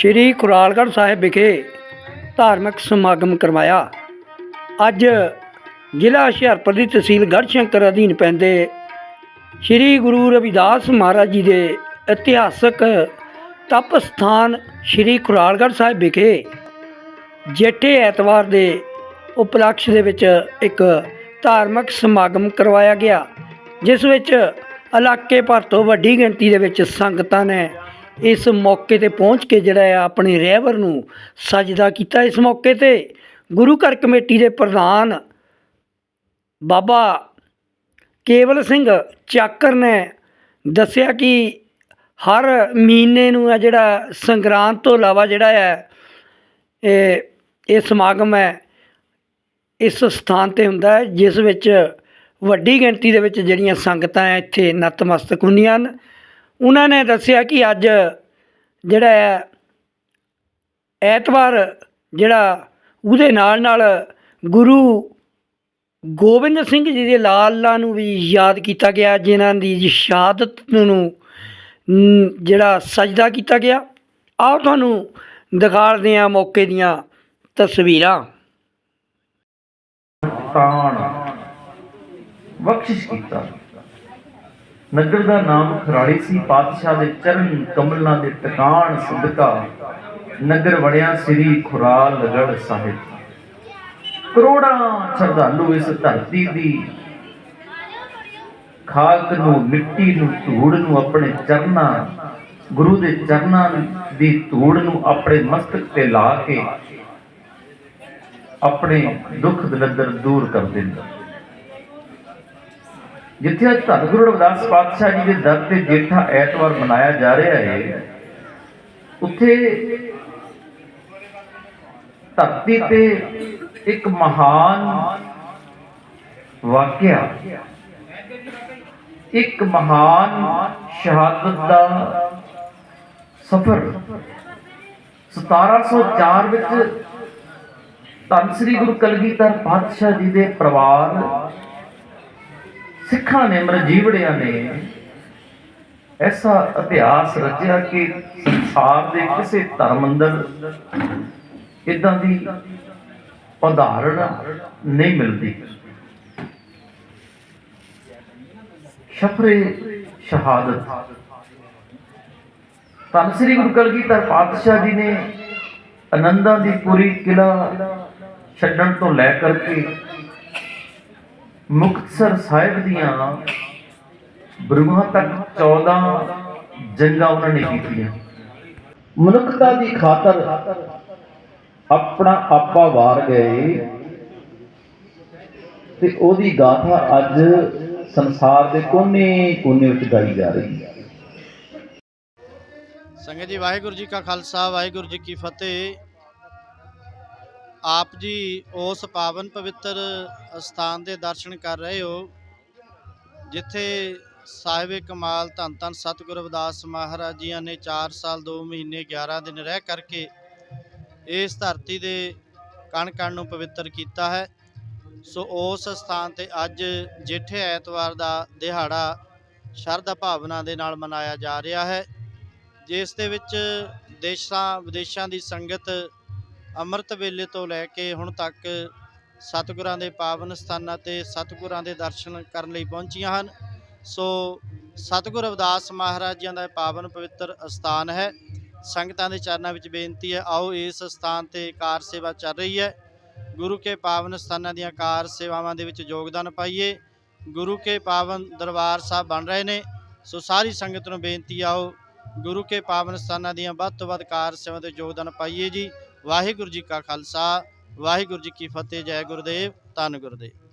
ਸ਼੍ਰੀ ਕੁਰਾਲਗੜ੍ਹ ਸਾਹਿਬ ਵਿਖੇ ਧਾਰਮਿਕ ਸਮਾਗਮ ਕਰਵਾਇਆ। ਅੱਜ ਜ਼ਿਲ੍ਹਾ ਹੁਸ਼ਿਆਰਪੁਰ ਦੀ ਤਹਿਸੀਲ ਗੜ੍ਹਸ਼ੰਕਰ ਅਧੀਨ ਪੈਂਦੇ ਸ਼੍ਰੀ ਗੁਰੂ ਰਵਿਦਾਸ ਮਹਾਰਾਜ ਜੀ ਦੇ ਇਤਿਹਾਸਕ ਤਪ ਸਥਾਨ ਸ਼੍ਰੀ ਕੁਰਾਲਗੜ੍ਹ ਸਾਹਿਬ ਵਿਖੇ ਜੇਠੇ ਐਤਵਾਰ ਦੇ ਉਪਲਕਸ਼ ਦੇ ਵਿੱਚ ਇੱਕ ਧਾਰਮਿਕ ਸਮਾਗਮ ਕਰਵਾਇਆ ਗਿਆ, ਜਿਸ ਵਿੱਚ ਇਲਾਕੇ ਭਰ ਤੋਂ ਵੱਡੀ ਗਿਣਤੀ ਦੇ ਵਿੱਚ ਸੰਗਤਾਂ ਨੇ ਇਸ ਮੌਕੇ ਤੇ ਪਹੁੰਚ ਕੇ ਜਿਹੜਾ ਆ ਆਪਣੇ ਰਹਿਬਰ ਨੂੰ ਸਜਦਾ ਕੀਤਾ ਇਸ ਮੌਕੇ ਤੇ। ਗੁਰੂ ਘਰ ਕਮੇਟੀ ਦੇ ਪ੍ਰਧਾਨ ਬਾਬਾ ਕੇਵਲ ਸਿੰਘ ਚਾਕਰ ਨੇ ਦੱਸਿਆ ਕਿ ਹਰ ਮਹੀਨੇ ਨੂੰ ਆ ਜਿਹੜਾ ਸੰਗਰਾਂਦ ਤੋਂ ਇਲਾਵਾ ਜਿਹੜਾ ਹੈ ਇਹ ਇਹ ਸਮਾਗਮ ਹੈ, ਇਸ ਸਥਾਨ ਤੇ ਹੁੰਦਾ ਹੈ, ਜਿਸ ਵਿੱਚ ਵੱਡੀ ਗਿਣਤੀ ਦੇ ਵਿੱਚ ਜਿਹੜੀਆਂ ਸੰਗਤਾਂ ਹੈ ਇੱਥੇ ਨਤਮਸਤਕ ਹੁੰਦੀਆਂ ਹਨ। ਉਹਨਾਂ ਨੇ ਦੱਸਿਆ ਕਿ ਅੱਜ ਜਿਹੜਾ ਹੈ, ਐਤਵਾਰ ਜਿਹੜਾ ਉਹਦੇ ਨਾਲ ਨਾਲ ਗੁਰੂ ਗੋਬਿੰਦ ਸਿੰਘ ਜੀ ਦੇ ਲਾਲਾਂ ਨੂੰ ਵੀ ਯਾਦ ਕੀਤਾ ਗਿਆ, ਜਿਨ੍ਹਾਂ ਦੀ ਸ਼ਹਾਦਤ ਨੂੰ ਜਿਹੜਾ ਸਜਦਾ ਕੀਤਾ ਗਿਆ। ਆਓ ਤੁਹਾਨੂੰ ਦਿਖਾਲਦੇ ਹਾਂ ਮੌਕੇ ਦੀਆਂ ਤਸਵੀਰਾਂ। ਤਾਣ ਬਖਸ਼ਿਸ਼ ਕੀਤਾ। ਨਗਰ ਦਾ ਨਾਮ ਖਰਾੜੀ ਸੀ। ਪਾਤਸ਼ਾਹ ਦੇ ਚਰਨ ਕਮਲਾਂ ਦੇ ਟਿਕਾਣ ਸਦਕਾ ਨਗਰ ਵੜਿਆ ਸ੍ਰੀ ਖੁਰਾਲਗੜ੍ਹ ਸਾਹਿਬ। ਕਰੋੜਾਂ ਸ਼ਰਧਾਲੂ ਇਸ ਧਰਤੀ ਦੀ ਖਾਕ ਨੂੰ, ਮਿੱਟੀ ਨੂੰ, ਧੂੜ ਨੂੰ ਆਪਣੇ ਚਰਨਾਂ, ਗੁਰੂ ਦੇ ਚਰਨਾਂ ਦੀ ਧੂੜ ਨੂੰ ਆਪਣੇ ਮਸਤਕ ਤੇ ਲਾ ਕੇ ਆਪਣੇ ਦੁੱਖ ਦਲਿੱਦਰ ਦੂਰ ਕਰ ਦਿੰਦਾ। ਜਿੱਥੇ ਅੱਜ ਧੰਨ ਗੁਰੂ ਰਵਿਦਾਸ ਪਾਤਸ਼ਾਹ ਜੀ ਦੇ ਦਰ ਤੇ ਜੇਠਾ ਐਤਵਾਰ ਮਨਾਇਆ ਜਾ ਰਿਹਾ ਹੈ, ਉੱਥੇ ਧਰਤੀ ਤੇ ਇੱਕ ਮਹਾਨ ਵਾਕਿਆ, ਇੱਕ ਮਹਾਨ ਸ਼ਹਾਦਤ ਦਾ ਸਫ਼ਰ 1704 ਵਿੱਚ ਧੰਨ ਸ੍ਰੀ ਗੁਰੂ ਕਲਗੀਧਰ ਪਾਤਸ਼ਾਹ ਜੀ ਦੇ ਪਰਿਵਾਰ ਸਿੱਖਾਂ ਨੇ ਮਰਜੀਵੜਿਆਂ ਨੇ ਐਸਾ ਇਤਿਹਾਸ ਰਚਿਆ ਕਿ ਸੰਸਾਰ ਦੇ ਕਿਸੇ ਧਰਮ ਅੰਦਰ ਇਦਾਂ ਦੀ ਉਦਾਹਰਣ ਨਹੀਂ ਮਿਲਦੀ। ਸ਼ਫਰੇ ਸ਼ਹਾਦਤ। ਧੰਨ ਸ੍ਰੀ ਗੁਰੂ ਕਲਗੀਧਰ ਪਾਤਸ਼ਾਹ ਜੀ ਨੇ ਆਨੰਦਾਂ ਦੀ ਪੂਰੀ ਕਿਲਾ ਛੱਡਣ ਤੋਂ ਲੈ ਕਰਕੇ ਮੁਕਤਸਰ ਸਾਹਿਬ ਦੀਆਂ ਬਰੂਹਾਂ ਤੱਕ 14 ਜੰਗਾਂ ਉਹਨਾਂ ਨੇ ਕੀਤੀਆਂ। ਮਨੁੱਖਤਾ ਦੀ ਖਾਤਰ ਆਪਣਾ ਆਪਾ ਵਾਰ ਗਏ ਤੇ ਉਹਦੀ ਗਾਥਾ ਅੱਜ ਸੰਸਾਰ ਦੇ ਕੋਨੇ-ਕੋਨੇ ਵਿੱਚ ਗਾਈ ਜਾ ਰਹੀ ਹੈ। ਸੰਗਤ ਜੀ, ਵਾਹਿਗੁਰੂ ਜੀ ਕਾ ਖਾਲਸਾ, ਵਾਹਿਗੁਰੂ ਜੀ ਕੀ ਫਤਿਹ। ਆਪ ਜੀ ਉਸ ਪਾਵਨ ਪਵਿੱਤਰ ਸਥਾਨ ਦੇ ਦਰਸ਼ਨ ਕਰ ਰਹੇ ਹੋ, ਜਿੱਥੇ ਸਾਹਿਬ ਕਮਾਲ ਧੰਨ ਧੰਨ ਸਤਿਗੁਰੂ ਰਵਿਦਾਸ ਮਹਾਰਾਜ ਜੀਆਂ ਨੇ 4 ਸਾਲ 2 ਮਹੀਨੇ 11 ਦਿਨ ਰਹਿ ਕਰਕੇ ਇਸ ਧਰਤੀ ਦੇ ਕਣ ਕਣ ਨੂੰ ਪਵਿੱਤਰ ਕੀਤਾ ਹੈ। ਸੋ ਉਸ ਸਥਾਨ ਤੇ ਅੱਜ ਜੇਠੇ ਐਤਵਾਰ ਦਾ ਦਿਹਾੜਾ ਸ਼ਰਧਾ ਭਾਵਨਾ ਦੇ ਨਾਲ ਮਨਾਇਆ ਜਾ ਰਿਹਾ ਹੈ, ਜਿਸ ਦੇ ਵਿੱਚ ਦੇਸ਼ਾਂ, ਵਿਦੇਸ਼ਾਂ ਦੀ ਸੰਗਤ ਅੰਮ੍ਰਿਤ ਵੇਲੇ ਤੋਂ ਲੈ ਕੇ ਹੁਣ ਤੱਕ ਸਤਿਗੁਰਾਂ ਦੇ ਪਾਵਨ ਸਥਾਨਾਂ ਤੇ ਸਤਿਗੁਰਾਂ ਦੇ ਦਰਸ਼ਨ ਕਰਨ ਲਈ ਪਹੁੰਚੀਆਂ ਹਨ। ਸੋ ਸਤਿਗੁਰ ਅਵਦਾਸ ਮਹਾਰਾਜ ਜੀਆਂ ਦਾ ਇਹ ਪਾਵਨ ਪਵਿੱਤਰ ਸਥਾਨ ਹੈ। ਸੰਗਤਾਂ ਦੇ ਚਰਨਾਂ ਵਿੱਚ ਬੇਨਤੀ ਹੈ, ਆਓ ਇਸ ਸਥਾਨ ਤੇ ਕਾਰ ਸੇਵਾ ਚੱਲ ਰਹੀ ਹੈ। ਗੁਰੂ ਕੇ ਪਾਵਨ ਸਥਾਨਾਂ ਦੀਆਂ ਕਾਰ ਸੇਵਾਵਾਂ ਦੇ ਵਿੱਚ ਯੋਗਦਾਨ ਪਾਈਏ। ਗੁਰੂ ਕੇ ਪਾਵਨ ਦਰਬਾਰ ਸਾਹਿਬ ਬਣ ਰਹੇ ਨੇ। ਸੋ ਸਾਰੀ ਸੰਗਤ ਨੂੰ ਬੇਨਤੀ ਆਓ ਗੁਰੂ ਕੇ ਪਾਵਨ ਸਥਾਨਾਂ ਦੀਆਂ ਵੱਧ ਤੋਂ ਵੱਧ ਕਾਰ ਸੇਵਾ ਤੇ ਯੋਗਦਾਨ ਪਾਈਏ ਜੀ। ਵਾਹਿਗੁਰੂ ਜੀ ਕਾ ਖਾਲਸਾ ਵਾਹਿਗੁਰੂ ਜੀ ਕੀ ਫਤਿਹ ਜੈ ਗੁਰਦੇਵ ਧੰਨ ਗੁਰਦੇਵ।